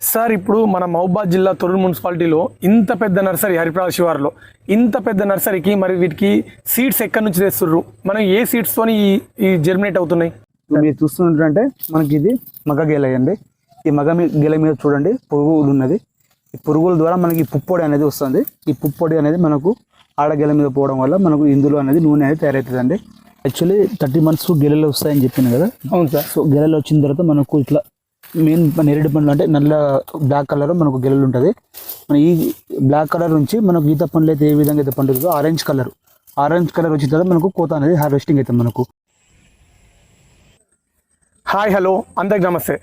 Sir ఇప్పుడు మన మహబాద్ జిల్లా తొర్రూరు మున్సిపాలిటీలో ఇంత పెద్ద నర్సరీ హరిప్రాల శివారులో ఇంత పెద్ద నర్సరీకి మరి వీటికి సీడ్స్ ఎక్కడి నుంచి తెస్తుర్రు? మనం ఏ సీడ్స్ తోని ఈ జర్మినేట్ అవుతున్నాయి? మీరు చూస్తుంటే మనకి ఇది మగ గెల అండి. ఈ మగ గెల మీద చూడండి పురుగులు ఉన్నది. ఈ పురుగుల ద్వారా మనకి పుప్పొడి అనేది వస్తుంది. ఈ పుప్పొడి అనేది మనకు ఆడగెల మీద పోవడం వల్ల మనకు ఇందులో అనేది నూనె అనేది తయారవుతుందండి. యాక్చువల్లీ థర్టీ మంత్స్ గెలలు వస్తాయని చెప్పాను కదా? అవును సార్. సో గెలలు వచ్చిన తర్వాత మనకు ఇట్లా మెయిన్ నేరేడు పండ్లు అంటే నల్ల బ్లాక్ కలర్ మనకు గెలలు ఉంటుంది. మన ఈ బ్లాక్ కలర్ నుంచి మనకు ఈత పండ్లు అయితే ఏ విధంగా అయితే పండుతుందో ఆరెంజ్ కలర్ ఆరెంజ్ కలర్ వచ్చిన తర్వాత మనకు కోత అనేది హార్వెస్టింగ్ అవుతుంది మనకు. హాయ్ హలో అందరికి నమస్తే.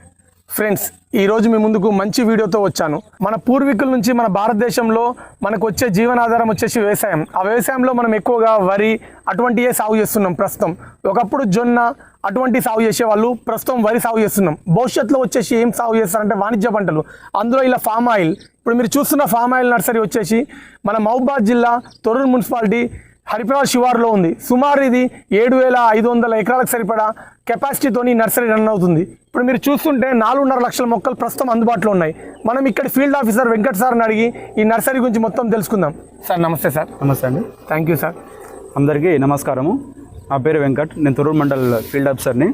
ఫ్రెండ్స్ ఈరోజు మీ ముందుకు మంచి వీడియోతో వచ్చాను. మన పూర్వీకుల నుంచి మన భారతదేశంలో మనకు వచ్చే జీవనాధారం వచ్చేసి వ్యవసాయం. ఆ వ్యవసాయంలో మనం ఎక్కువగా వరి అటువంటివే సాగు చేస్తున్నాం ప్రస్తుతం. ఒకప్పుడు జొన్న అటువంటి సాగు చేసేవాళ్ళు ప్రస్తుతం వరి సాగు చేస్తున్నాం. భవిష్యత్తులో వచ్చేసి ఏం సాగు చేస్తారంటే వాణిజ్య పంటలు. అందులో ఇలా ఫామ్ ఆయిల్. ఇప్పుడు మీరు చూస్తున్న ఫామ్ ఆయిల్ నర్సరీ వచ్చేసి మన మహబాద్ జిల్లా తొర్రూరు మున్సిపాలిటీ హరిప్రాల శివారులో ఉంది. సుమారు ఇది ఏడు వేల ఐదు వందల ఎకరాలకు సరిపడా కెపాసిటీతోని నర్సరీ రన్ అవుతుంది. ఇప్పుడు మీరు చూస్తుంటే నాలుగున్నర లక్షల మొక్కలు ప్రస్తుతం అందుబాటులో ఉన్నాయి. మనం ఇక్కడ ఫీల్డ్ ఆఫీసర్ వెంకట్ సార్ని అడిగి ఈ నర్సరీ గురించి మొత్తం తెలుసుకుందాం. సార్ నమస్తే సార్. నమస్తే అండి. Thank you sir. అందరికీ నమస్కారము. నా పేరు వెంకట్. నేను తొర్రూరు మండల్ ఫీల్డ్ ఆఫీసర్ని.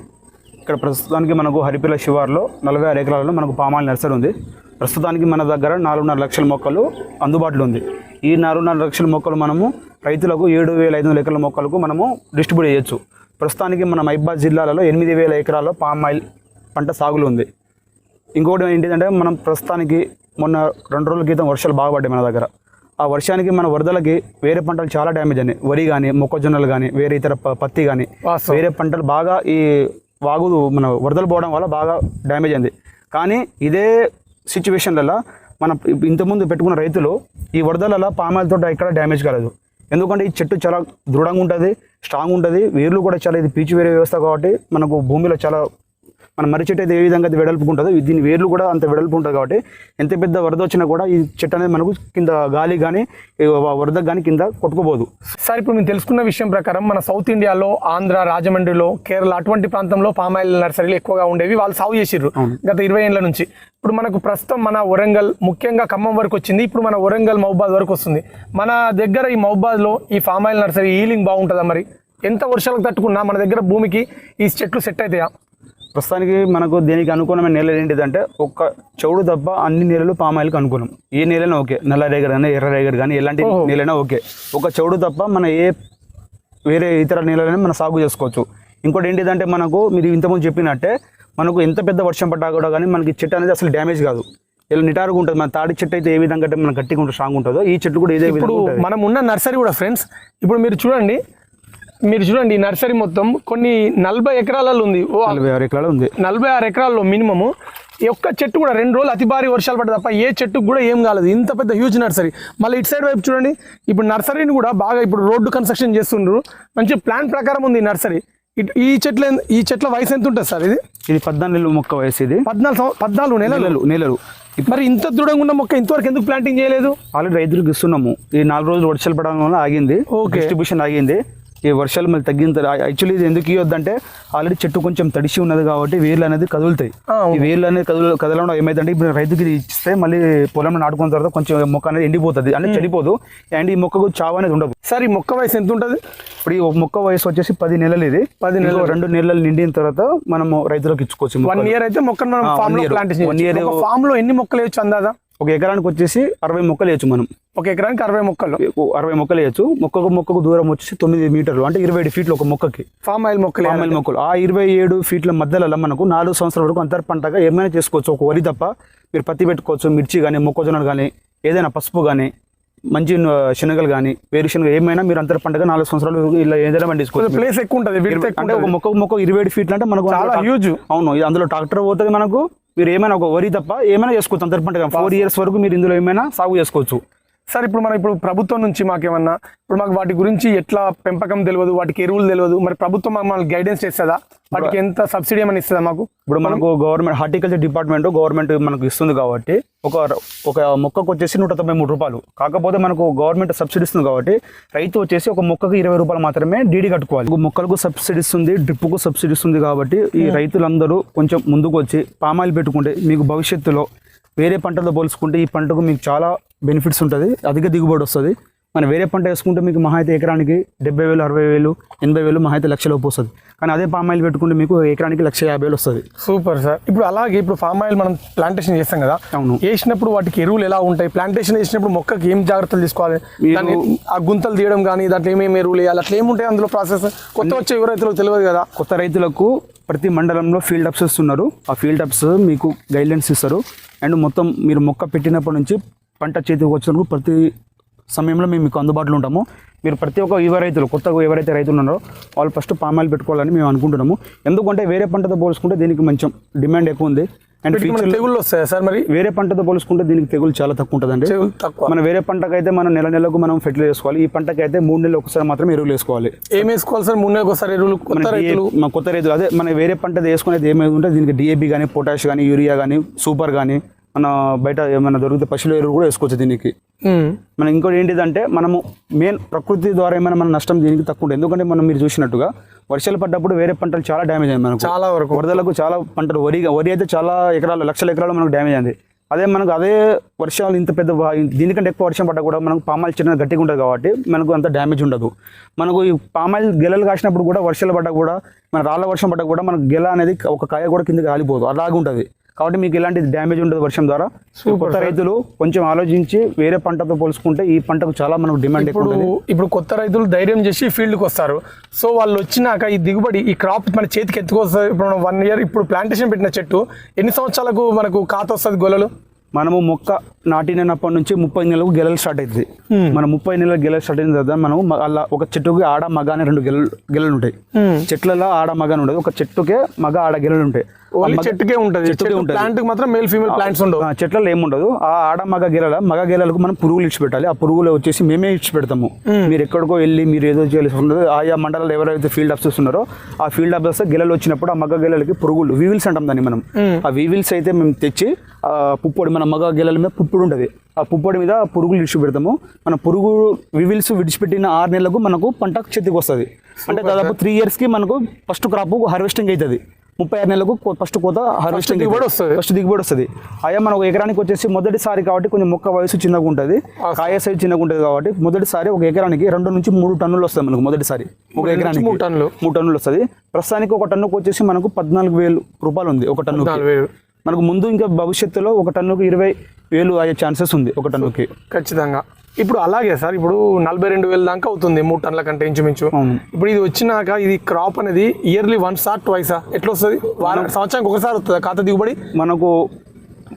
ఇక్కడ ప్రస్తుతానికి మనకు హరిపిల్ల శివార్లో నలభై ఆరు ఎకరాలలో మనకు పామాయిల్ నర్సరీ ఉంది. ప్రస్తుతానికి మన దగ్గర నాలుగున్నర లక్షల మొక్కలు అందుబాటులో ఉంది. ఈ నాలుగున్నర లక్షల మొక్కలు మనము రైతులకు ఏడు వేల ఐదు వందల ఎకరాల మొక్కలకు మనము డిస్ట్రిబ్యూట్ చేయొచ్చు. ప్రస్తుతానికి మన మైబాద్ జిల్లాలలో ఎనిమిది వేల ఎకరాల్లో పామాయిల్ పంట సాగులో ఉంది. ఇంకోటి ఏంటిదంటే మనం ప్రస్తుతానికి మొన్న రెండు రోజుల క్రితం వర్షాలు బాగా పడ్డాయి మన దగ్గర. ఆ వర్షానికి మన వరదలకి వేరే పంటలు చాలా డ్యామేజ్ అయినాయి. వరి కానీ మొక్కజొన్నలు కానీ వేరే ఇతర పత్తి కానీ. వేరే పంటలు బాగా ఈ వాగులు మన వరదలు పోవడం వల్ల బాగా డ్యామేజ్ అయింది. కానీ ఇదే సిచ్యువేషన్లలో మన ఇంతకుముందు పెట్టుకున్న రైతులు ఈ వరదలలో పామాయిలతో ఎక్కడ డ్యామేజ్ కాలేదు. ఎందుకంటే ఈ చెట్టు చాలా దృఢంగా ఉంటుంది స్ట్రాంగ్ ఉంటుంది వేర్లు కూడా చాలా ఇది పీచు వేరే వ్యవస్థ కాబట్టి మనకు భూమిలో చాలా మన మర్రి చెట్టు అయితే ఏ విధంగా అయితే వెడల్పు ఉంటుందో దీని వేర్లు కూడా అంత వెడల్పు ఉంటుంది కాబట్టి ఎంత పెద్ద వరద వచ్చినా కూడా ఈ చెట్టు అనేది మనకు కింద గాలి కానీ వరద కానీ కింద కొట్టుకోబోదు సార్ ఇప్పుడు మేము తెలుసుకున్న విషయం ప్రకారం మన సౌత్ ఇండియాలో ఆంధ్ర రాజమండ్రిలో కేరళ అటువంటి ప్రాంతంలో పామాయిల్ నర్సరీలు ఎక్కువగా ఉండేవి. వాళ్ళు సాగు చేసిర్రు గత ఇరవై ఏళ్ళ నుంచి. ఇప్పుడు మనకు ప్రస్తుతం మన వరంగల్ ముఖ్యంగా ఖమ్మం వరకు వచ్చింది. ఇప్పుడు మన వరంగల్ మహబాద్ వరకు వస్తుంది. మన దగ్గర ఈ మహబాద్లో ఈ పామాయిల్ నర్సరీ హీలింగ్ బాగుంటుందా మరి? ఎంత వర్షాలకు తట్టుకున్నా మన దగ్గర భూమికి ఈ చెట్లు సెట్ అవుతాయా? ప్రస్తుతానికి మనకు దీనికి అనుకూలమైన నేల ఏంటిదంటే ఒక్క చౌడు తప్ప అన్ని నేలలు పామాయిల్కి అనుకూలం. ఏ నేలైనా ఓకే. నల్ల రేగర్ కానీ ఎర్ర రేగర్ కానీ ఎలాంటి నేలైనా ఓకే. ఒక చౌడు తప్ప మన ఏ వేరే ఇతర నేలైనా మనం సాగు చేసుకోవచ్చు. ఇంకోటి ఏంటిదంటే మనకు మీరు ఇంతకుముందు చెప్పినట్టే మనకు ఎంత పెద్ద వర్షం పడ్డా కూడా కానీ మనకి చెట్టు అనేది అసలు డ్యామేజ్ కాదు. ఇలా నిటారుగా ఉంటుంది. మన తాడి చెట్టు అయితే ఏ విధంగా అంటే మన గట్టిగా ఉంటుంది స్ట్రాంగ్ ఉంటుందో ఈ చెట్టు కూడా ఇదే ఇప్పుడు మనం ఉన్న నర్సరీ కూడా ఫ్రెండ్స్ ఇప్పుడు మీరు చూడండి మీరు చూడండి ఈ నర్సరీ మొత్తం కొన్ని నలభై ఎకరాలలో ఉంది. ఓ నలభై ఆరు ఎకరాలు ఉంది. నలభై ఆరు ఎకరాల్లో మినిమము. ఒక్క చెట్టు కూడా రెండు రోజులు అతి భారీ వర్షాలు పడ్డ తప్ప ఏ చెట్టుకు కూడా ఏం కాలేదు. ఇంత పెద్ద హ్యూజ్ నర్సరీ. మళ్ళీ ఇటు సైడ్ వైపు చూడండి. ఇప్పుడు నర్సరీని కూడా బాగా ఇప్పుడు రోడ్డు కన్స్ట్రక్షన్ చేస్తుండ్రు. మంచి ప్లాన్ ప్రకారం ఉంది ఈ నర్సరీ. ఇటు ఈ చెట్ల ఈ చెట్ల వయసు ఎంత ఉంటుంది సార్ ఇది? ఇది పద్నాలుగు నెలల మొక్క వయసు ఇది. పద్నాలుగు పద్నాలుగు నెలలు? నెలలు మరి ఇంత దృఢంగా ఉన్న మొక్క ఇంతవరకు ఎందుకు ప్లాంటింగ్ చేయలేదు? ఆల్రెడీ రైతులకు ఇస్తున్నాము. ఈ నాలుగు రోజులు వర్షాలు పడడం వల్ల ఆగింది. Okay. డిస్ట్రిబ్యూషన్ ఆగింది. ఈ వర్షాలు మళ్ళీ తగ్గిన తర్వాత యాక్చువల్లీ ఇది ఎందుకు ఇవ్వద్దంటే ఆల్రెడీ చెట్టు కొంచెం తడిసి ఉన్నది కాబట్టి వేర్లు అనేది కదులుతాయి. ఈ వేర్లు అనేది కదులు కదలడం ఏమైందంటే ఇప్పుడు రైతుకి ఇస్తే మళ్ళీ పొలంలో నాటుకున్న తర్వాత కొంచెం మొక్క అనేది ఎండిపోతుంది. అంటే చెడిపోదు అండ్ ఈ మొక్కకు చావు అనేది ఉండదు. సార్ ఈ మొక్క వయసు ఎంత ఉంటుంది? ఇప్పుడు ఈ మొక్క వయసు వచ్చేసి పది నెలలు ఇది. పది ఇంకో రెండు నెలలు నిండిన తర్వాత మనము రైతులకు ఇచ్చుకోవచ్చు వన్ ఇయర్ అయితే మొక్కను మనం ఫామ్లో. Plantation One year. ఫామ్లో ఎన్ని మొక్కలు వేయచ్చు అందాదా ఒక ఎకరానికి వచ్చేసి అరవై మొక్కలు వేయచ్చు మనం. ఒక ఎకరానికి అరవై మొక్కలు? అరవై మొక్కలు వేయచ్చు. మొక్కకు మొక్కకు దూరం వచ్చేసి తొమ్మిది మీటర్లు అంటే ఇరవై ఏడు ఫీట్లు ఒక మొక్కకి. ఫామ్ ఆయిల్ మొక్కలు వేయాలి. పామాయిల్ మొక్కలు. ఆ ఇరవై ఏడు ఫీట్ల మధ్యలో మనకు నాలుగు సంవత్సరాల వరకు అంతర్ పంటగా ఏమైనా చేసుకోవచ్చు. ఒక వరి తప్ప మీరు పత్తి పెట్టుకోవచ్చు మిర్చి కానీ మొక్కజొన్నలు కానీ ఏదైనా పసుపు కానీ మంచి శనగలు కానీ వేరుశనగ ఏమైనా మీరు అంతర్ పంటగా నాలుగు సంవత్సరాలు ఇలా ఏదైనా పండించుకోవచ్చు ప్లేస్ ఎక్కువ ఉంటుంది అంటే ఒక మొక్క మొక్క ఇరవై ఏడు ఫీట్లు అంటే మనకు చాలా హ్యూజ్ అవును అందులో ట్రాక్టర్ పోతుంది మనకు. మీరు ఏమైనా ఒక వరి తప్ప ఏమైనా చేసుకోవచ్చు అంతర్ పంటగా ఫోర్ ఇయర్స్ వరకు మీరు ఇందులో ఏమైనా సాగు చేసుకోవచ్చు. సార్ ఇప్పుడు మనం ఇప్పుడు ప్రభుత్వం నుంచి మాకేమన్నా ఇప్పుడు మాకు వాటి గురించి ఎట్లా పెంపకం తెలియదు వాటికి ఎరువులు తెలియదు మరి ప్రభుత్వం మనకి గైడెన్స్ చేస్తుందా? వాటికి ఎంత సబ్సిడీ ఏమైనా ఇస్తుందా మాకు? ఇప్పుడు మనకు గవర్నమెంట్ హార్టికల్చర్ డిపార్ట్మెంట్ గవర్నమెంట్ మనకు ఇస్తుంది కాబట్టి ఒక ఒక మొక్కకు వచ్చేసి నూట తొంభై మూడు రూపాయలు. కాకపోతే మనకు గవర్నమెంట్ సబ్సిడీ ఇస్తుంది కాబట్టి రైతు వచ్చేసి ఒక మొక్కకు ఇరవై రూపాయలు మాత్రమే డీడీ కట్టుకోవాలి. మొక్కలకు సబ్సిడీ ఇస్తుంది డ్రిప్కు సబ్సిడీ ఇస్తుంది కాబట్టి ఈ రైతులందరూ కొంచెం ముందుకు వచ్చి పామాయిల్ పెట్టుకుంటే మీకు భవిష్యత్తులో వేరే పంటతో పోల్చుకుంటే ఈ పంటకు మీకు చాలా బెనిఫిట్స్ ఉంటుంది. అధిక దిగుబడి వస్తుంది. మన వేరే పంట వేసుకుంటే మీకు మహా అయితే ఎకరానికి డెబ్బై వేలు అరవై వేలు ఎనభై వేలు మహా అయితే లక్ష లోపు వస్తుంది. కానీ అదే పామాయిల్ పెట్టుకుంటే మీకు ఎకరానికి లక్ష యాభై వేలు వస్తుంది. Super sir. ఇప్పుడు అలాగే ఇప్పుడు ఫామ్ ఆయిల్ మనం ప్లాంటేషన్ చేస్తాం కదా. అవును. వేసినప్పుడు వాటికి ఎరువులు ఎలా ఉంటాయి? ప్లాంటేషన్ వేసినప్పుడు మొక్కకి ఏం జాగ్రత్తలు తీసుకోవాలి? ఆ గుంతలు తీయడం కానీ దాంట్లో ఏమేమి ఎరువులు వేయాలి? అట్లా ఏముంటాయి అందులో ప్రాసెస్ కొత్త వచ్చే ఎవరైతే తెలియదు కదా. కొత్త రైతులకు ప్రతి మండలంలో ఫీల్డ్ అప్స్ ఉన్నారు ఆ ఫీల్డ్ అప్స్ మీకు గైడ్లైన్స్ ఇస్తారు. అండ్ మొత్తం మీరు మొక్క పెట్టినప్పటి నుంచి పంట చేతికి వచ్చినప్పుడు ప్రతి సమయంలో మేము మీకు అందుబాటులో ఉంటాము. మీరు ప్రతి ఒక్క యువ రైతులు కొత్తగా ఎవరైతే రైతులు ఉన్నారో వాళ్ళు ఫస్ట్ పామాయిల్ పెట్టుకోవాలని మేము అనుకుంటున్నాము. ఎందుకంటే వేరే పంటతో పోల్చుకుంటే దీనికి మంచి డిమాండ్ ఎక్కువ ఉంది. అండ్ తెగుళ్ళు వస్తాయా సార్ మరి? వేరే పంటతో పోల్చుకుంటే దీనికి తెగులు చాలా తక్కువ ఉంటుందండి. తెగులు తక్కువ. మన వేరే పంటకైతే మనం నెల నెలకు మనం ఫెర్టిలైజ్ చేసుకోవాలి ఈ పంటకైతే మూడు నెలలు ఒకసారి మాత్రమే ఎరువులు వేసుకోవాలి. ఏం వేసుకోవాలి సార్? మూడు నెలలకు ఒకసారి ఎరువులు కొత్త మన రైతులు. DAP మా కొత్త రైతులు. అదే మన వేరే పంట వేసుకునేది ఏమైంది ఉంటే దీనికి డిఏపి కానీ పొటాష్ కానీ యూరియా కానీ సూపర్ కానీ మన బయట ఏమైనా దొరికితే పశువుల ఎరువు కూడా వేసుకోవచ్చు దీనికి. మనం ఇంకోటి ఏంటిదంటే మనము మెయిన్ ప్రకృతి ద్వారా ఏమైనా మన నష్టం దీనికి తక్కువ ఉంటుంది ఎందుకంటే మనం మీరు చూసినట్టుగా వర్షాలు పడ్డప్పుడు వేరే పంటలు చాలా డ్యామేజ్ అయింది మనకు. చాలా వరకు. వరదలకు చాలా పంటలు వరి వరి అయితే చాలా ఎకరాలు లక్షల ఎకరాలు మనకు డ్యామేజ్ అయింది. అదే మనకు అదే వర్షాలు ఇంత పెద్ద దీనికంటే ఎక్కువ వర్షం పడ్డా కూడా మనకు పామాయిల్ చిన్న గట్టిగా ఉంటుంది కాబట్టి మనకు అంత డ్యామేజ్ ఉండదు. మనకు ఈ పామాయిల్ గెలలు కాసినప్పుడు కూడా వర్షాలు పడ్డా కూడా మన రాళ్ళ వర్షం పడ్డా కూడా మనకు గెల అనేది ఒక కాయ కూడా కిందకి రాలిపోదు అలాగే ఉంటుంది కాబట్టి మీకు ఎలాంటి డ్యామేజ్ ఉండదు వర్షం ద్వారా. కొత్త రైతులు కొంచెం ఆలోచించి వేరే పంటతో పోల్చుకుంటే ఈ పంటకు చాలా మనకు డిమాండ్ ఎక్కువ ఇప్పుడు ఇప్పుడు కొత్త రైతులు ధైర్యం చేసి ఫీల్డ్కి వస్తారు. సో వాళ్ళు వచ్చినాక ఈ దిగుబడి ఈ క్రాప్ మన చేతికి ఎత్తుకొస్తుంది ఇప్పుడు వన్ ఇయర్ ఇప్పుడు ప్లాంటేషన్ పెట్టిన చెట్టు ఎన్ని సంవత్సరాలకు మనకు కాత వస్తుంది గొలలు మనము మొక్క నాటినప్పటి నుంచి ముప్పై నెలలకు గెలలు స్టార్ట్ అవుతుంది. మన ముప్పై నెలల గెలలు స్టార్ట్ అయిన తర్వాత మనం అలా ఒక చెట్టుకి ఆడ మగ అని రెండు గెలలు గెలలు ఉంటాయి. చెట్లలో ఆడ మగ అని ఉండదు. ఒక చెట్టుకే మగ ఆడ గెలలు ఉంటాయి. చెట్టుకే ఉంటుంది. చెట్టుకే చెట్టు ఉంటుంది. ప్లాంట్ మాత్రం మేల్ ఫీమేల్ ప్లాంట్స్ ఉండవు. చెట్లలో ఏముండదు ఆ ఆడ మగ గెలల మగ గెలలకు మనం పురుగులు ఇచ్చిపెట్టాలి. ఆ పురుగులు వచ్చేసి మేమే ఇచ్చిపెడతాము. మీరు ఎక్కడికో వెళ్ళి మీరు ఏదో చేయాల్సి ఉండదు ఆయా మండలాలు ఎవరైతే ఫీల్డ్ ఆఫీసర్స్ ఉన్నారో ఆ ఫీల్డ్ ఆఫీసర్ గెలలు వచ్చినప్పుడు ఆ మగ గెలలకి పురుగులు వీవిల్స్ అంటాం దాన్ని మనం. ఆ వీవిల్స్ అయితే మేము తెచ్చి ఆ పుప్పొడి మన మగ గెలల మీద పుప్పొడి ఉంటుంది. ఆ పుప్పొడి మీద పురుగులు విడిచిపెడతాము మన పురుగు వివిల్స్ విడిచిపెట్టిన ఆరు నెలలకు మనకు పంట చేతికి వస్తుంది. అంటే దాదాపు త్రీ ఇయర్స్కి మనకు ఫస్ట్ క్రాప్ హార్వెస్టింగ్ అవుతుంది. ముప్పై ఆరు నెలలకు ఫస్ట్ కోత హార్వెస్టింగ్ దిగుబడి వస్తది. ఫస్ట్ దిగుబడి వస్తుంది. అయ్యా మనం ఒక ఎకరానికి వచ్చేసి మొదటిసారి కాబట్టి కొంచెం మొక్క వయసు చిన్నగా ఉంటుంది. కాయ సైజు చిన్నగా ఉంటుంది కాబట్టి మొదటిసారి ఒక ఎకరానికి రెండు నుంచి మూడు టన్నులు వస్తాయి మనకు మొదటిసారి ఒక ఎకరానికి మూడు టన్నులు. మూడు టన్నులు వస్తుంది. ప్రస్తుతానికి ఒక టన్నుకు వచ్చేసి మనకు పద్నాలుగు వేలు రూపాయలు ఉంది ఒక టన్ను మనకు ముందు ఇంకా భవిష్యత్తులో ఒక టన్నుకు ఇరవై వేలు అయ్యే ఛాన్సెస్ ఉంది ఒక టన్నుకి. ఖచ్చితంగా. ఇప్పుడు అలాగే సార్ ఇప్పుడు నలభై రెండు వేల దాకా అవుతుంది మూడు టన్నుల కంటే ఇంచుమించు. ఇప్పుడు ఇది వచ్చినాక ఇది క్రాప్ అనేది ఇయర్లీ వన్స్ ఆర్ ట్వైసా ఎట్లా వస్తుంది వారం సంవత్సరానికి ఒకసారి వస్తుంది ఖాతా దిగుబడి? మనకు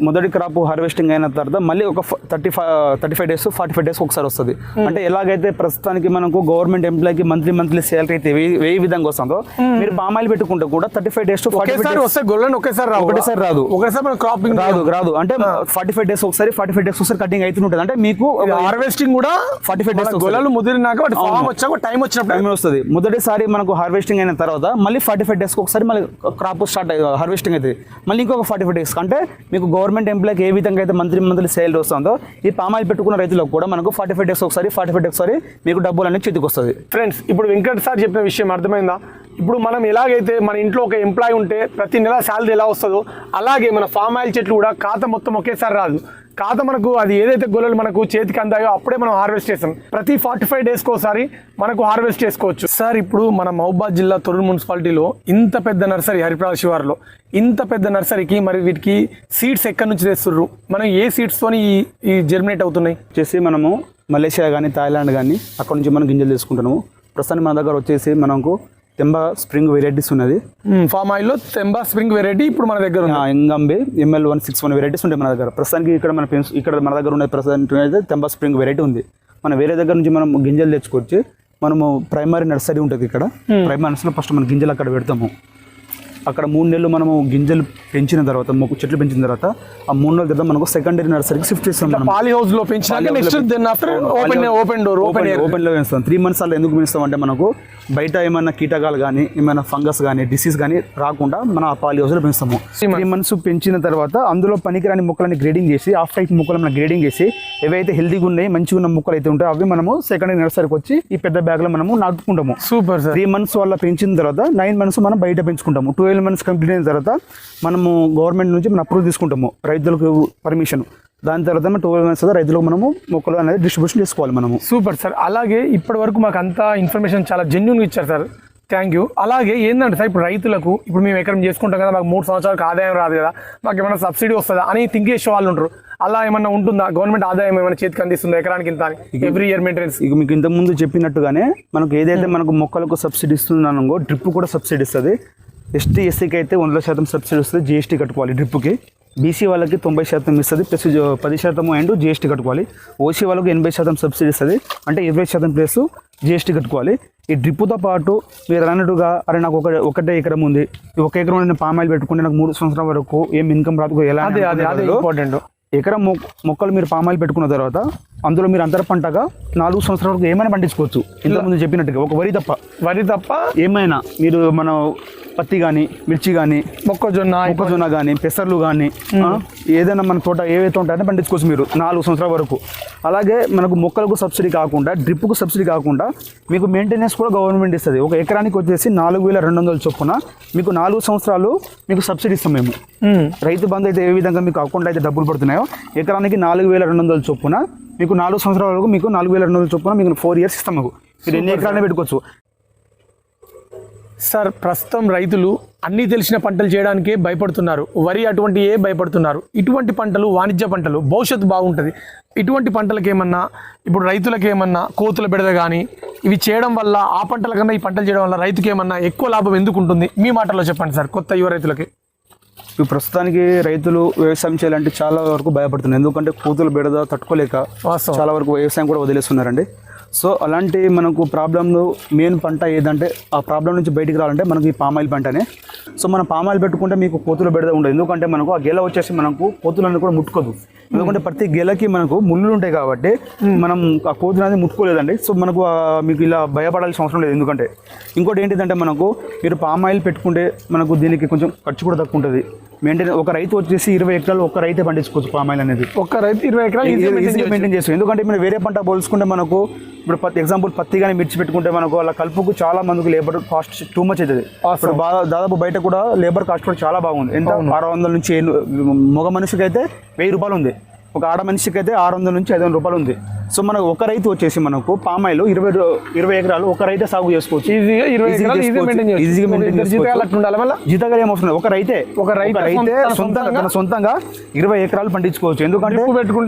మొదటి క్రాప్ హార్వెస్టింగ్ అయిన తర్వాత మళ్ళీ ఒక thirty five thirty five days forty five days ఒకసారి వస్తుంది. అంటే ఎలాగైతే ప్రస్తుతానికి మనకు గవర్నమెంట్ ఎంప్లాయీకి మంత్లీ మంత్లీ శాలరీ అయితే వెయ్యి విధంగా వస్తుందో మీరు పామాయిల్ పెట్టుకుంటే కూడా థర్టీ ఫైవ్ డేస్ ఫార్టీ ఒకేసారి వస్తే గొల్లని ఒకేసారి ఒకటేసారి రాదు. ఒకసారి క్రాపింగ్ రాదు రాదు. అంటే ఫార్టీ ఫైవ్ డేస్ ఒకసారి ఫార్టీ ఫైవ్ డేస్ ఒకసారి కటింగ్ అవుతుంటుంది అంటే మీకు హార్వెస్టింగ్ కూడా 45 days మన గొల్లలు ముదిరినాక ఫామ్ వచ్చాక టైం వచ్చినప్పుడు టైం వస్తుంది. మొదటిసారి మనకు హార్వెస్టింగ్ అయిన తర్వాత మళ్ళీ ఫార్టీ ఫైవ్ డేస్కి ఒకసారి మళ్ళీ క్రాప్ స్టార్ట్ హార్వెస్టింగ్ అవుతుంది మళ్ళీ ఇంకొక ఫార్టీ ఫైవ్ డేస్ అంటే మీకు గవర్నమెంట్ గవర్నమెంట్ ఎంప్లాయ్కి ఏ విధంగా అయితే మంత్రి మంత్లీ సేల్ వస్తుందో ఈ పామాయిల్ పెట్టుకున్న రైతులకు కూడా మనకు ఫార్టీ ఫైవ్ డేస్ ఒకసారి ఫార్టీ ఫైవ్ డేస్ ఒకసారి మీకు డబ్బులు అనేది చేతికి వస్తుంది ఫ్రెండ్స్ ఇప్పుడు వెంకట్ సార్ చెప్పిన విషయం అర్థమైందా? ఇప్పుడు మనం ఎలాగైతే మన ఇంట్లో ఒక ఎంప్లాయ్ ఉంటే ప్రతి నెల శాలరీ ఎలా వస్తుందో అలాగే మన ఫామ్ ఆయిల్ చెట్లు కూడా ఖాతా మొత్తం ఒకేసారి రాదు. ఖాత మనకు అది ఏదైతే గొల్లలు మనకు చేతికి అందాయో అప్పుడే మనం హార్వెస్ట్ చేస్తాం. ప్రతి ఫార్టీ ఫైవ్ డేస్కి ఒకసారి మనకు హార్వెస్ట్ చేసుకోవచ్చు. సార్ ఇప్పుడు మన మహబాద్ జిల్లా తొర్రూరు మున్సిపాలిటీలో ఇంత పెద్ద నర్సరీ హరిప్రాల శివార్లో ఇంత పెద్ద నర్సరీకి మరి వీటికి సీడ్స్ ఎక్కడి నుంచి తెస్తుర్రు? మనం ఏ సీడ్స్తోని ఈ ఈ జర్మినేట్ అవుతున్నాయి? చేసి మనము మలేషియా కానీ థాయిలాండ్ కానీ అక్కడ నుంచి మనం గింజలు తీసుకుంటున్నాము. ప్రస్తుతానికి మన దగ్గర వచ్చేసి మనకు తెంబ స్ప్రింగ్ వెరైటీస్ ఉన్నది. ఫామ్ ఆయిల్లో తెంబా స్ప్రింగ్ వెరైటీ ఇప్పుడు మన దగ్గర ఉంది. ఎంగంబే ML one six one varieties ఉంటాయి మన దగ్గర. ప్రస్తుతానికి ఇక్కడ మన ఇక్కడ మన దగ్గర ఉన్న ప్రస్తుతానికి అయితే తెంబ స్ప్రింగ్ వెరైటీ ఉంది. మన వేరే దగ్గర నుంచి మనం గింజలు తెచ్చుకొచ్చి మనము ప్రైమరీ నర్సరీ ఉంటుంది ఇక్కడ. ప్రైమరీ నర్సరీలో ఫస్ట్ మనం గింజలు అక్కడ పెడతాము. అక్కడ మూడు నెలలు మనము గింజలు పెంచిన తర్వాత మొక్క చెట్లు పెంచిన తర్వాత ఆ మూడు నెలల తర్వాత మనకు సెకండరీ నర్సరీకి షిఫ్ట్ చేస్తాం మనం. పాలీ హౌస్లో పెంచినాక next then after open open door open ఓపెన్లో పెంచుతాం. త్రీ మంత్స్ అలా ఎందుకు పెంచుతాం అంటే మనకు బయట ఏమైనా కీటకాలు కానీ ఏమైనా ఫంగస్ కానీ డిసీజ్ కానీ రాకుండా మనం ఆ పాలి హౌస్లో పెంచుతాము. త్రీ మంత్స్ పెంచిన తర్వాత అందులో పనికిరాని మొక్కలని గ్రేడింగ్ చేసి ఆఫ్ టైప్ మొక్కలు మనం గ్రేడింగ్ చేసి ఏవైతే హెల్తీగా ఉన్నాయి మంచిగా ఉన్న మొక్కలు అయితే ఉంటాయో అవి మనము సెకండరీ నర్సరీకి వచ్చి ఈ పెద్ద బ్యాగ్లో మనము నాటుకుంటాము. సూపర్ సార్ త్రీ మంత్స్ వల్ల పెంచిన తర్వాత నైన్ మంత్స్ మనం బయట పెంచుకుంటాము. ట్వెల్వ్ ట్వెల్వ్ మంత్స్ కంప్లీట్ అయిన తర్వాత మనము గవర్నమెంట్ నుంచి మనం అప్రూవ్ తీసుకుంటాము రైతులకు పర్మిషన్ దాని తర్వాత ట్వెల్వ్ మంత్స్ రైతులకు మనము మొక్కలు అనేది డిస్ట్రిబ్యూషన్ చేసుకోవాలి మనము. సూపర్ సార్ అలాగే ఇప్పటి వరకు మాకు అంతా ఇన్ఫర్మేషన్ చాలా జెన్యున్గా ఇచ్చారు సార్ థ్యాంక్ యూ అలాగే ఏంటంటే సార్ ఇప్పుడు రైతులకు ఇప్పుడు మేము ఎకరం చేసుకుంటాం కదా మాకు మూడు సంవత్సరాలకు ఆదాయం రాదు కదా మాకు ఏమైనా సబ్సిడీ వస్తుందా అని థింక్ చేసే వాళ్ళు ఉంటారు. అలా ఏమన్నా ఉంటుందా? గవర్నమెంట్ ఆదాయం ఏమైనా చేతికి అందిస్తుందా ఎకరానికి ఇంత ఎవ్రీ ఇయర్ మెయింటెనెన్స్ ఇక మీకు ఇంతకుముందు చెప్పినట్టుగానే మనకు ఏదైతే మనకు మొక్కలకు సబ్సిడీ ఇస్తున్నానో డ్రిప్ కూడా సబ్సిడీ ఇస్తుంది. ఎస్టీ ఎస్సీకి అయితే వందల శాతం సబ్సిడీ వస్తుంది జిఎస్టీ కట్టుకోవాలి డ్రిప్కి బీసీ వాళ్ళకి తొంభై శాతం ఇస్తుంది ప్లస్ పది శాతం అండ్ జిఎస్టీ కట్టుకోవాలి. ఓసీ వాళ్ళకి ఎనభై శాతం సబ్సిడీ ఇస్తుంది అంటే ఇరవై శాతం ప్లస్ జిఎస్టీ కట్టుకోవాలి. ఈ డ్రిప్తో పాటు మీరు అన్నట్టుగా అరే నాకు ఒక ఒకటే ఎకరం ఉంది ఒక ఎకరం నేను పామాయిల్ పెట్టుకుంటే నాకు మూడు సంవత్సరాల వరకు ఏం ఇన్కమ్ రాదు ఎలా ఇంపార్టెంట్ ఎకరం మొక్కలు మీరు పామాయిల్ పెట్టుకున్న తర్వాత అందులో మీరు అంతర పంటగా నాలుగు సంవత్సరాల వరకు ఏమైనా పండించుకోవచ్చు. ఇంతకుముందు చెప్పినట్టుగా ఒక వరి తప్ప. వరి తప్ప. ఏమైనా మీరు మన పత్తి కానీ మిర్చి కానీ మొక్కజొన్న మొక్కజొన్న కానీ పెసర్లు కానీ ఏదైనా మన తోట ఏవైతే ఉంటాయో పండించుకోవచ్చు మీరు నాలుగు సంవత్సరాల వరకు. అలాగే మనకు మొక్కలకు సబ్సిడీ కాకుండా డ్రిప్కు సబ్సిడీ కాకుండా మీకు మెయింటెనెన్స్ కూడా గవర్నమెంట్ ఇస్తుంది. ఒక ఎకరానికి వచ్చేసి నాలుగు వేల రెండు వందల చొప్పున మీకు నాలుగు సంవత్సరాలు మీకు సబ్సిడీ ఇస్తాం మేము. రైతు బంధు అయితే ఏ విధంగా మీకు అకౌంట్ అయితే డబ్బులు పడుతున్నాయో ఎకరానికి నాలుగు వేల రెండు వందల చొప్పున మీకు నాలుగు సంవత్సరాల వరకు మీకు నాలుగు వేల రెండు వందల చొప్పున మీకు ఫోర్ ఇయర్స్ ఇస్తాం మాకు మీరు ఎన్ని ఎకరాలనే పెట్టుకోవచ్చు. సార్ ప్రస్తుతం రైతులు అన్నీ తెలిసిన పంటలు చేయడానికే భయపడుతున్నారు. వరి అటువంటి ఏ భయపడుతున్నారు. ఇటువంటి పంటలు వాణిజ్య పంటలు భవిష్యత్తు బాగుంటుంది. ఇటువంటి పంటలకు ఏమన్నా ఇప్పుడు రైతులకు ఏమన్నా కోతుల బెడద కానీ ఇవి చేయడం వల్ల ఆ పంటల కన్నా ఈ పంటలు చేయడం వల్ల రైతుకి ఏమన్నా ఎక్కువ లాభం ఎందుకు ఉంటుంది? మీ మాటల్లో చెప్పండి సార్ కొత్త యువ రైతులకి. ఇప్పుడు ప్రస్తుతానికి రైతులు వ్యవసాయం చేయాలంటే చాలా వరకు భయపడుతున్నారు. ఎందుకంటే కూతులు బెడద తట్టుకోలేక చాలా వరకు వ్యవసాయం కూడా వదిలేస్తున్నారండి. సో అలాంటి మనకు ప్రాబ్లంలో మెయిన్ పంట ఏదంటే ఆ ప్రాబ్లం నుంచి బయటికి రావాలంటే మనకి ఈ పామాయిల్ పంటనే. సో మనం పామాయిల్ పెట్టుకుంటే మీకు కోతులు బెడద ఉండదు ఎందుకంటే మనకు ఆ గెల వచ్చేసి మనకు కోతులను కూడా ముట్టుకోదు. ఎందుకంటే ప్రతి గెలకి మనకు ముళ్ళు ఉంటాయి కాబట్టి మనం ఆ కోతులు అనేది ముట్టుకోలేదండి. సో మనకు మీకు ఇలా భయపడాల్సిన అవసరం లేదు. ఎందుకంటే ఇంకోటి ఏంటిదంటే మనకు మీరు పామాయిల్ పెట్టుకుంటే మనకు దీనికి కొంచెం ఖర్చు కూడా తక్కువ ఉంటుంది. మెయింటైన్ ఒక రైతు వచ్చేసి ఇరవై ఎకరాలు ఒక రైతే పండించుకోవచ్చు పామాయిల్ అనేది. ఒక్క రైతు ఇరవై ఎకరాలు మెయింటైన్ చేస్తాం. ఎందుకంటే మీరు వేరే పంట పోల్చుకుంటే మనకు ఇప్పుడు పత్తి ఎగ్జాంపుల్ పత్తి కానీ మిర్చి పెట్టుకుంటే మనకు అలా కలుపుకు చాలా మందికి లేబర్ కాస్ట్ టూ మచ్ అవుతుంది. ఇప్పుడు దాదాపు బయట కూడా లేబర్ కాస్ట్ కూడా చాలా బాగుంది. ఎంత? ఆరు వందల నుంచి మగ మనిషికి అయితే వెయ్యి రూపాయలు ఉంది. ఒక ఆడ మనిషికి అయితే ఆరు వందల నుంచి ఐదు వందల రూపాయలు ఉంది. సో మనకు ఒక రైతు వచ్చేసి మనకు పామాయిల్ ఇరవై ఇరవై ఎకరాలు ఒక రైతే సాగు చేసుకోవచ్చు. ఈజీగా. మెయింటైన్ చేయొచ్చు. ఈజీగా ఒక జీతగాలు రైతే ఒక రైతే రైతే సొంతంగా సొంతంగా తన సొంతంగా ఇరవై ఎకరాలు పండించుకోవచ్చు. ఎందుకంటే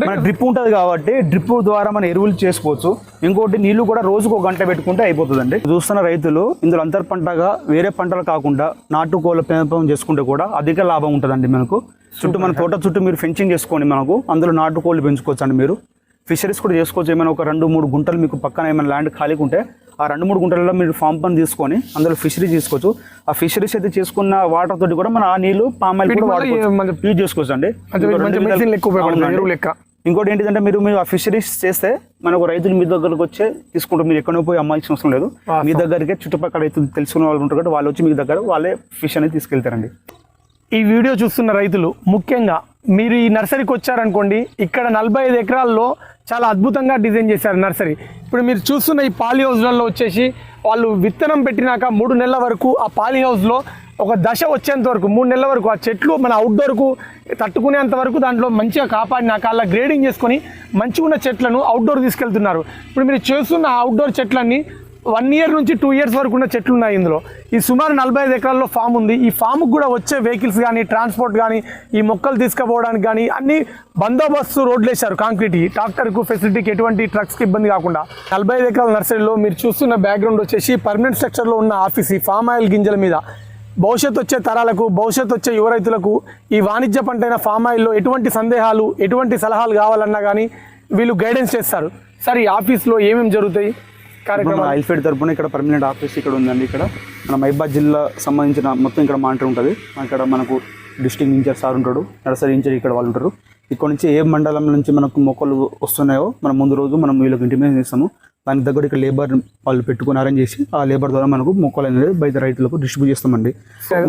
మన డ్రిప్ ఉంటుంది కాబట్టి డ్రిప్ ద్వారా మన ఎరువులు చేసుకోవచ్చు. ఇంకోటి నీళ్ళు కూడా రోజుకు ఒక గంట పెట్టుకుంటే అయిపోతుందండి. చూస్తున్న రైతులు ఇందులో అంతర్ పంటగా వేరే పంటలు కాకుండా నాటుకోళ్ళ పెంపకం చేసుకుంటే కూడా అధిక లాభం ఉంటుందండి మనకు. చుట్టూ మన తోట చుట్టూ మీరు ఫెన్సింగ్ చేసుకోండి మనకు అందులో నాటుకోళ్ళు పెంచుకోవచ్చు అండి మీరు. ఫిషరీస్ కూడా చేసుకోవచ్చు. ఏమైనా ఒక రెండు మూడు గుంటలు మీకు పక్కన ఏమైనా ల్యాండ్ ఖాళీగా ఉంటే ఆ రెండు మూడు గుంటలలో మీరు ఫామ్ పని తీసుకొని అందులో ఫిషరీ చేసుకోవచ్చు ఆ ఫిషరీస్ అయితే చేసుకున్న వాటర్ తోటి కూడా మన ఆ కూడా మళ్ళీ వాడుకోవచ్చు. మంచి- యూజ్ చేసుకోవచ్చు అండి లెక్క ఇంకోటి ఏంటిదంటే మీరు మీరు ఆ ఫిషరీస్ చేస్తే మనకు రైతులు మీ దగ్గరకు వచ్చే తీసుకుంటారు. మీరు ఎక్కడో పోయి అమ్మాల్సిన అవసరం లేదు. మీ దగ్గరికి చుట్టుపక్కల రైతులు తెలుసుకున్న వాళ్ళు ఉంటారు కాబట్టి వాళ్ళు వచ్చి మీ దగ్గర వాళ్ళే ఫిష్ అనేది తీసుకెళ్తారండి. ఈ వీడియో చూస్తున్న రైతులు ముఖ్యంగా మీరు ఈ నర్సరీకి వచ్చారనుకోండి ఇక్కడ నలభై ఐదు ఎకరాల్లో చాలా అద్భుతంగా డిజైన్ చేశారు నర్సరీ. ఇప్పుడు మీరు చూస్తున్న ఈ పాలీ హౌస్లలో వచ్చేసి వాళ్ళు విత్తనం పెట్టినాక మూడు నెలల వరకు ఆ పాలీ హౌస్లో ఒక దశ వచ్చేంత వరకు మూడు నెలల వరకు ఆ చెట్లు మన అవుట్డోర్కు తట్టుకునేంత వరకు దాంట్లో మంచిగా కాపాడినాక అలా గ్రేడింగ్ చేసుకొని మంచిగా ఉన్న చెట్లను అవుట్డోర్ తీసుకెళ్తున్నారు. ఇప్పుడు మీరు చేస్తున్న అవుట్డోర్ చెట్లన్నీ వన్ ఇయర్ నుంచి టూ ఇయర్స్ వరకు ఉన్న చెట్లు ఉన్నాయి ఇందులో. ఈ సుమారు నలభై ఐదు ఎకరాల్లో ఫామ్ ఉంది. ఈ ఫామ్కి కూడా వచ్చే వెహికల్స్ కానీ ట్రాన్స్పోర్ట్ కానీ ఈ మొక్కలు తీసుకుపోవడానికి కానీ అన్ని బందోబస్తు రోడ్లు వేశారు కాంక్రీట్కి. ట్రాక్టర్కు ఫెసిలిటీకి ఎటువంటి ట్రక్స్కి ఇబ్బంది కాకుండా. నలభై ఐదు ఎకరాల నర్సరీలో మీరు చూస్తున్న బ్యాక్గ్రౌండ్ వచ్చేసి పర్మనెంట్ స్ట్రక్చర్లో ఉన్న ఆఫీస్ ఈ ఫామ్ ఆయిల్ గింజల మీద. భవిష్యత్తు వచ్చే తరాలకు భవిష్యత్తు వచ్చే యువ రైతులకు ఈ వాణిజ్య పంట అయిన ఫామ్ ఆయిల్లో ఎటువంటి సందేహాలు ఎటువంటి సలహాలు కావాలన్నా కానీ వీళ్ళు గైడెన్స్ చేస్తారు. సార్ ఈ ఆఫీస్లో ఏమేమి జరుగుతాయి? మన కార్యక్రమాలు. ఐల్ఫెడ్ తరపున ఇక్కడ పర్మనెంట్ ఆఫీస్ ఇక్కడ ఉందండి ఇక్కడ. మన మైబాద్ జిల్లా సంబంధించిన మొత్తం ఇక్కడ మానిటర్ ఉంటుంది. ఇక్కడ మనకు డిస్ట్రిక్ట్ ఇన్ఛార్జ్ సార్ ఉంటాడు. నర్సరీ ఇన్ఛార్జ్ ఇక్కడ వాళ్ళు ఉంటారు. ఇక్కడ నుంచి ఏ మండలం నుంచి మనకు మొక్కలు వస్తున్నాయో మనం ముందు రోజు మనం వీళ్ళకి ఇంటిమేషన్ ఇస్తాము దానికి దగ్గర ఇక్కడ లేబర్ వాళ్ళు పెట్టుకుని అరేంజ్ చేసి ఆ లేబర్ ద్వారా మనకు మొక్కలు అనేది బయట రైతులకు డిస్ట్రిబ్యూట్ చేస్తామండి.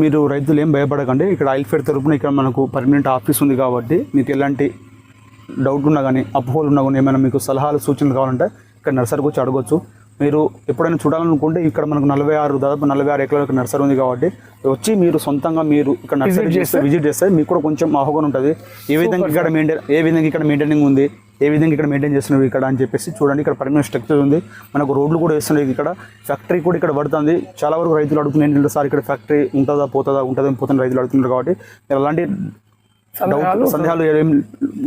మీరు రైతులు ఏం భయపడకండి. ఇక్కడ ఐల్ఫెడ్ తరపున ఇక్కడ మనకు పర్మనెంట్ ఆఫీస్ ఉంది కాబట్టి మీకు ఎలాంటి డౌట్ ఉన్నా కానీ అపోహలు ఉన్నా కానీ ఏమైనా మీకు సలహాలు సూచనలు కావాలంటే ఇక్కడ నర్సరీకి వచ్చి అడగొచ్చు. మీరు ఎప్పుడైనా చూడాలనుకుంటే ఇక్కడ మనకు నలభై ఆరు దాదాపు నలభై ఆరు ఎకరాలకు నర్సరీ ఉంది కాబట్టి వచ్చి మీరు సొంతంగా మీరు ఇక్కడ నర్సరీ చేస్తే విజిట్ చేస్తే మీకు కూడా కొంచెం అవగాహన ఉంటుంది. ఏ విధంగా ఇక్కడ మెయింటైన్ ఏ విధంగా ఇక్కడ మెయింటైనింగ్ ఉంది? ఏ విధంగా ఇక్కడ మెయింటైన్ చేస్తున్నారు ఇక్కడ అని చెప్పేసి చూడండి. ఇక్కడ పర్మనెంట్ స్ట్రక్చర్ ఉంది. మనకు రోడ్లు కూడా వేస్తున్నారు. ఇక్కడ ఫ్యాక్టరీ కూడా ఇక్కడ పడుతుంది. చాలా వరకు రైతులు అడుగుతున్నారు ఏంటంటే సార్ ఇక్కడ ఫ్యాక్టరీ ఉంటుందా పోతుందా ఉంటుందా పోతుందా రైతులు అడుగుతున్నారు కాబట్టి అలాంటి డౌట్ సందేహాలు ఏం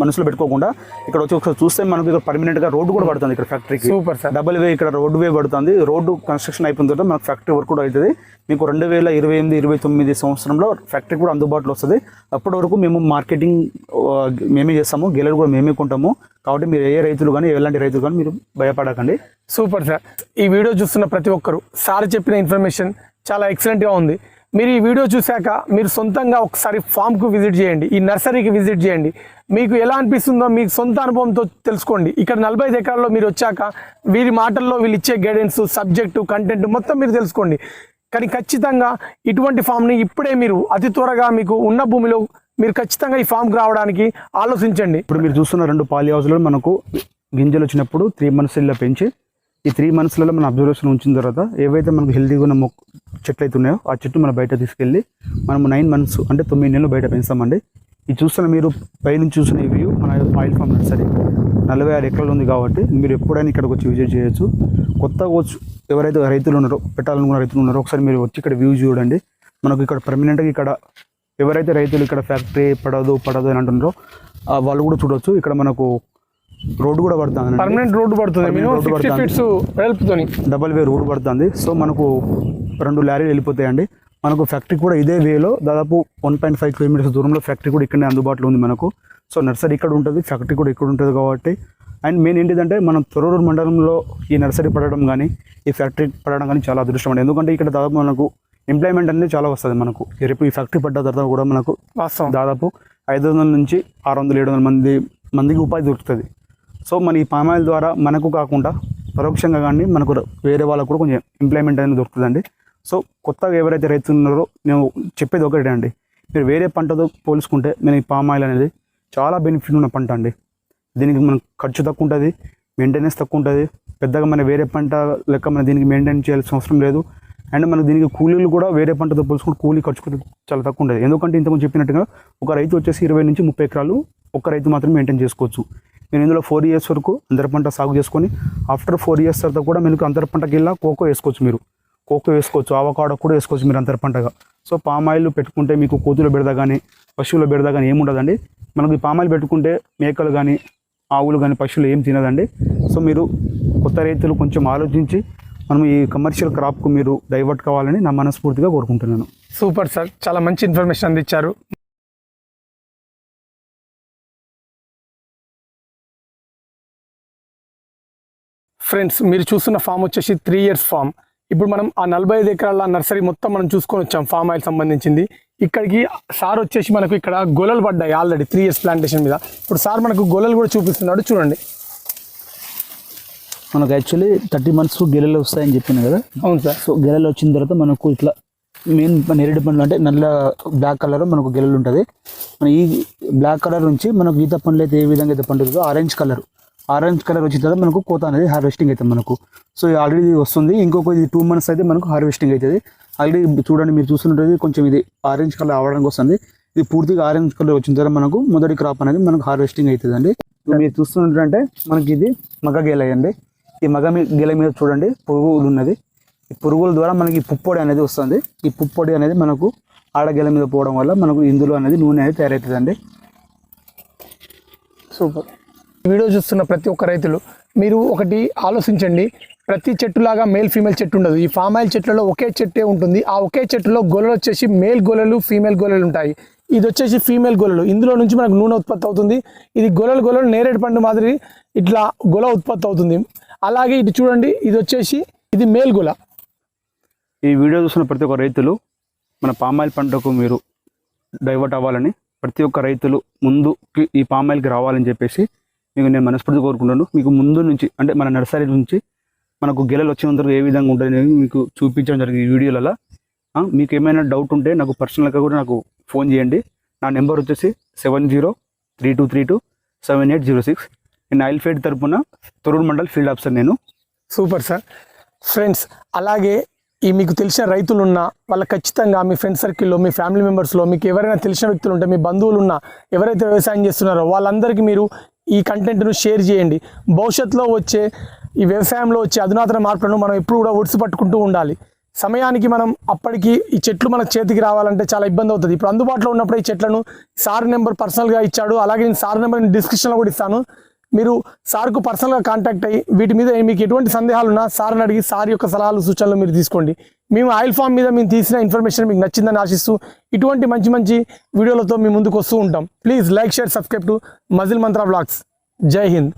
మనసులో పెట్టుకోకుండా ఇక్కడ వచ్చి ఒకసారి చూస్తే మనకు ఇక్కడ పర్మనెంట్గా రోడ్డు కూడా పడుతుంది ఇక్కడ ఫ్యాక్టరీకి సూపర్ సార్ డబల్ వే ఇక్కడ రోడ్డు వే పడుతుంది. రోడ్డు కన్స్ట్రక్షన్ అయిపోయిన తర్వాత మనకు ఫ్యాక్టరీ వర్క్ కూడా అవుతుంది. మీకు రెండు వేల ఇరవై ఎనిమిది ఇరవై తొమ్మిది సంవత్సరంలో ఫ్యాక్టరీ కూడా అందుబాటులో వస్తుంది. అప్పటి వరకు మేము మార్కెటింగ్ మేమే చేస్తాము. గెలలు కూడా మేమే కొంటాము. కాబట్టి మీరు ఏ రైతులు కానీ ఎలాంటి రైతులు కానీ మీరు భయపడకండి. సూపర్ సార్ ఈ వీడియో చూస్తున్న ప్రతి ఒక్కరు సార్ చెప్పిన ఇన్ఫర్మేషన్ చాలా ఎక్సలెంట్గా ఉంది. మీరు ఈ వీడియో చూశాక మీరు సొంతంగా ఒకసారి ఫామ్కు విజిట్ చేయండి ఈ నర్సరీకి విజిట్ చేయండి. మీకు ఎలా అనిపిస్తుందో మీకు సొంత అనుభవంతో తెలుసుకోండి. ఇక్కడ నలభై ఐదు ఎకరాల్లో మీరు వచ్చాక వీరి మాటల్లో వీళ్ళు ఇచ్చే గైడెన్స్ సబ్జెక్టు కంటెంట్ మొత్తం మీరు తెలుసుకోండి. కానీ ఖచ్చితంగా ఇటువంటి ఫామ్ని ఇప్పుడే మీరు అతి త్వరగా మీకు ఉన్న భూమిలో మీరు ఖచ్చితంగా ఈ ఫామ్కి రావడానికి ఆలోచించండి. ఇప్పుడు మీరు చూస్తున్న రెండు పాలి హౌస్లో మనకు గింజలు వచ్చినప్పుడు త్రీ మంత్స్ ఇలా పెంచి ఈ త్రీ మంత్స్లలో మనం అబ్జర్వేషన్ ఉంచిన తర్వాత ఏవైతే మనకు హెల్తీగా ఉన్న మొక్క చెట్లు అయితే ఉన్నాయో ఆ చెట్టు మనం బయట తీసుకెళ్ళి మనం నైన్ మంత్స్ అంటే తొమ్మిది నెలలు బయట పెంచుతామండి. ఇది చూస్తున్న మీరు పైనుంచి చూసిన వ్యూ మన ఆయిల్ ఫామ్ నర్సరీ నలభై ఆరు ఎకరాలు ఉంది కాబట్టి మీరు ఎప్పుడైనా ఇక్కడికి వచ్చి విజిట్ చేయొచ్చు. కొత్తగా వచ్చి ఎవరైతే రైతులు ఉన్నారో పెట్టాలనుకున్న రైతులు ఉన్నారో ఒకసారి మీరు వచ్చి ఇక్కడ వ్యూ చూడండి. మనకు ఇక్కడ పర్మనెంట్గా ఇక్కడ ఎవరైతే రైతులు ఇక్కడ ఫ్యాక్టరీ పడదు పడదు అని అంటున్నారో వాళ్ళు కూడా చూడొచ్చు. ఇక్కడ మనకు రోడ్డు కూడా పడుతుంది. పర్మనెంట్ రోడ్డు పడుతుంది. రోడ్డు డబల్ వే రోడ్ పడుతుంది. సో మనకు రెండు లారీలు వెళ్ళిపోతాయండి. మనకు ఫ్యాక్టరీ కూడా ఇదే వేలో దాదాపు వన్ పాయింట్ ఫైవ్ కిలోమీటర్స్ దూరంలో ఫ్యాక్టరీ కూడా ఇక్కడనే అందుబాటులో ఉంది మనకు. సో నర్సరీ ఇక్కడ ఉంటుంది. ఫ్యాక్టరీ కూడా ఇక్కడ ఉంటుంది కాబట్టి. అండ్ మెయిన్ ఏంటిదంటే మనం తొర్రూరు మండలంలో ఈ నర్సరీ పడడం కానీ ఈ ఫ్యాక్టరీ పడడం కానీ చాలా అదృష్టం అండి. ఎందుకంటే ఇక్కడ దాదాపు మనకు ఎంప్లాయ్మెంట్ అనేది చాలా వస్తుంది మనకు. రేపు ఈ ఫ్యాక్టరీ పడ్డ తర్వాత కూడా మనకు వాస్తవం. దాదాపు ఐదు వందల నుంచి ఆరు వందలు ఏడు వందల మంది మందికి ఉపాధి దొరుకుతుంది. సో మన ఈ పామాయిల్ ద్వారా మనకు కాకుండా పరోక్షంగా కానీ మనకు వేరే వాళ్ళకు కూడా కొంచెం ఎంప్లాయ్మెంట్ అనేది దొరుకుతుందండి. సో కొత్తగా ఎవరైతే రైతులు ఉన్నారో నేను చెప్పేది ఒకటే అండి. మీరు వేరే పంటతో పోల్చుకుంటే నేను ఈ పామాయిల్ అనేది చాలా బెనిఫిట్ ఉన్న పంట అండి. దీనికి మనం ఖర్చు తక్కువ ఉంటుంది మెయింటెనెన్స్ తక్కువ ఉంటుంది. పెద్దగా మన వేరే పంట లెక్క మన దీనికి మెయింటైన్ చేయాల్సిన అవసరం లేదు. అండ్ మనకు దీనికి కూలీలు కూడా వేరే పంటతో పోల్చుకుంటే కూలీ ఖర్చు చాలా తక్కువ ఉంటుంది. ఎందుకంటే ఇంతకుముందు చెప్పినట్టుగా ఒక రైతు వచ్చేసి ఇరవై నుంచి ముప్పై ఎకరాలు ఒక రైతు మాత్రమే మెయింటైన్ చేసుకోవచ్చు. నేను ఇందులో ఫోర్ ఇయర్స్ వరకు అంతర పంట సాగు చేసుకొని ఆఫ్టర్ ఫోర్ ఇయర్స్ తర్వాత కూడా మీకు అంతర పంటకి వెళ్ళా కోకో వేసుకోవచ్చు మీరు. కోకో వేసుకోవచ్చు ఆవకాడ కూడా వేసుకోవచ్చు మీరు అంతర పంటగా. సో పామ్ ఆయిల్ పెట్టుకుంటే మీకు కోతుల బెడద కానీ పశువుల బెడద కానీ ఏముండదండి. మనకు ఈ పామ్ ఆయిల్ పెట్టుకుంటే మేకలు కానీ ఆవులు కానీ పశువులు ఏం తినదండి. సో మీరు కొత్త రైతులు కొంచెం ఆలోచించి మనం ఈ కమర్షియల్ క్రాప్కు మీరు డైవర్ట్ కావాలని నా మనస్ఫూర్తిగా కోరుకుంటున్నాను. సూపర్ సార్ చాలా మంచి ఇన్ఫర్మేషన్ అందించారు. ఫ్రెండ్స్ మీరు చూస్తున్న ఫామ్ వచ్చేసి త్రీ ఇయర్స్ ఫామ్. ఇప్పుడు మనం ఆ నలభై ఐదు ఎకరాల నర్సరీ మొత్తం మనం చూసుకొని వచ్చాం ఫామ్ ఆయిల్ సంబంధించింది. ఇక్కడికి సార్ వచ్చేసి మనకు ఇక్కడ గొలలు పడ్డాయి ఆల్రెడీ త్రీ ఇయర్స్ ప్లాంటేషన్ మీద. ఇప్పుడు సార్ మనకు గొలలు కూడా చూపిస్తున్నాడు చూడండి. మనకు యాక్చువల్లీ థర్టీ మంత్స్ గెలలు వస్తాయని చెప్పిన కదా? అవును సార్. సో గెలలు వచ్చిన తర్వాత మనకు ఇట్లా మెయిన్ నేరేడు పండ్లు అంటే నల్ల బ్లాక్ కలర్ మనకు గెలలు ఉంటుంది. మన ఈ బ్లాక్ కలర్ నుంచి మనకు ఈత పండ్లు అయితే ఏ విధంగా అయితే పండుతుందో ఆరెంజ్ కలర్ ఆరెంజ్ కలర్ వచ్చిన తర్వాత మనకు కోత అనేది హార్వెస్టింగ్ అవుతుంది మనకు. సో ఆల్రెడీ ఇది వస్తుంది. ఇంకొక ఇది టూ మంత్స్ అయితే మనకు హార్వెస్టింగ్ అవుతుంది. ఆల్రెడీ చూడండి మీరు చూస్తున్నట్టు కొంచెం ఇది ఆరెంజ్ కలర్ అవడానికి వస్తుంది. ఇది పూర్తిగా ఆరెంజ్ కలర్ వచ్చిన తర్వాత మనకు మొదటి క్రాప్ అనేది మనకు హార్వెస్టింగ్ అవుతుంది అండి మీరు చూస్తున్నట్టు మనకి ఇది మగ గేల అండి. ఈ మగ గేల మీద చూడండి పురుగులు ఉన్నది. ఈ పురుగుల ద్వారా మనకి పుప్పొడి అనేది వస్తుంది. ఈ పుప్పొడి అనేది మనకు ఆడగేల మీద పోవడం వల్ల మనకు ఇందులో అనేది నూనె అనేది తయారవుతుందండి. సూపర్ వీడియో చూస్తున్న ప్రతి ఒక్క రైతులు మీరు ఒకటి ఆలోచించండి. ప్రతి చెట్టులాగా మేల్ ఫీమేల్ చెట్టు ఉండదు. ఈ ఫామ్ ఆయిల్ చెట్లలో ఒకే చెట్టే ఉంటుంది. ఆ ఒకే చెట్టులో గొలలు వచ్చేసి మేల్ గొలలు ఫీమేల్ గొలలు ఉంటాయి. ఇది వచ్చేసి ఫీమేల్ గొలలు ఇందులో నుంచి మనకు నూనె ఉత్పత్తి అవుతుంది. ఇది గొలలు గొలలు నేరేడు పండు మాదిరి ఇట్లా గొల ఉత్పత్తి అవుతుంది. అలాగే ఇటు చూడండి ఇది వచ్చేసి ఇది మేల్ గొల. ఈ వీడియో చూస్తున్న ప్రతి ఒక్క రైతులు మన పామాయిల్ పంటకు మీరు డైవర్ట్ అవ్వాలని ప్రతి ఒక్క రైతులు ముందుకి ఈ పామాయిల్కి రావాలని చెప్పేసి మీకు నేను మనస్ఫూర్తి కోరుకుంటున్నాను. మీకు ముందు నుంచి అంటే మన నర్సరీ నుంచి మనకు గెలలు వచ్చినంత ఏ విధంగా ఉంటుంది మీకు చూపించడం జరిగింది ఈ వీడియోలలో. మీకు ఏమైనా డౌట్ ఉంటే నాకు పర్సనల్గా కూడా నాకు ఫోన్ చేయండి. నా నెంబర్ వచ్చేసి seven zero three two three two seven eight zero six నేను ఆయిల్ ఫీడ్ తరపున తొరూరు మండల్ ఫీల్డ్ ఆఫీసర్ నేను. సూపర్ సార్ ఫ్రెండ్స్ అలాగే ఈ మీకు తెలిసిన రైతులు వాళ్ళకి వాళ్ళ ఖచ్చితంగా మీ ఫ్రెండ్ సర్కిల్లో మీ ఫ్యామిలీ మెంబర్స్లో మీకు ఎవరైనా తెలిసిన వ్యక్తులు ఉంటే మీ బంధువులు ఉన్నా ఎవరైతే వ్యవసాయం చేస్తున్నారో వాళ్ళందరికీ మీరు ఈ కంటెంట్ను షేర్ చేయండి. భవిష్యత్తులో వచ్చే ఈ వ్యవసాయంలో వచ్చే అధునాతన మార్పులను మనం ఎప్పుడు కూడా ఒడిసి పట్టుకుంటూ ఉండాలి. సమయానికి మనం అప్పటికి ఈ చెట్లు మన చేతికి రావాలంటే చాలా ఇబ్బంది అవుతుంది. ఇప్పుడు అందుబాటులో ఉన్నప్పుడు ఈ చెట్లను సార్ నెంబర్ పర్సనల్గా ఇచ్చాడు. అలాగే నేను సార్ నెంబర్ డిస్క్రిప్షన్లో కూడా ఇస్తాను. మీరు సార్కు పర్సనల్గా కాంటాక్ట్ అయ్యి వీటి మీద మీకు ఎటువంటి సందేహాలు ఉన్నా సార్ని అడిగి సార్ యొక్క సలహాలు సూచనలు మీరు తీసుకోండి. మేము ఆయిల్ ఫామ్ మీద మేము తీసిన ఇన్ఫర్మేషన్ మీకు నచ్చిందని ఆశిస్తూ ఇటువంటి మంచి మంచి వీడియోలతో మీ ముందుకు వస్తూ ఉంటాం. Please like share subscribe to muscle mantra vlogs Jai Hind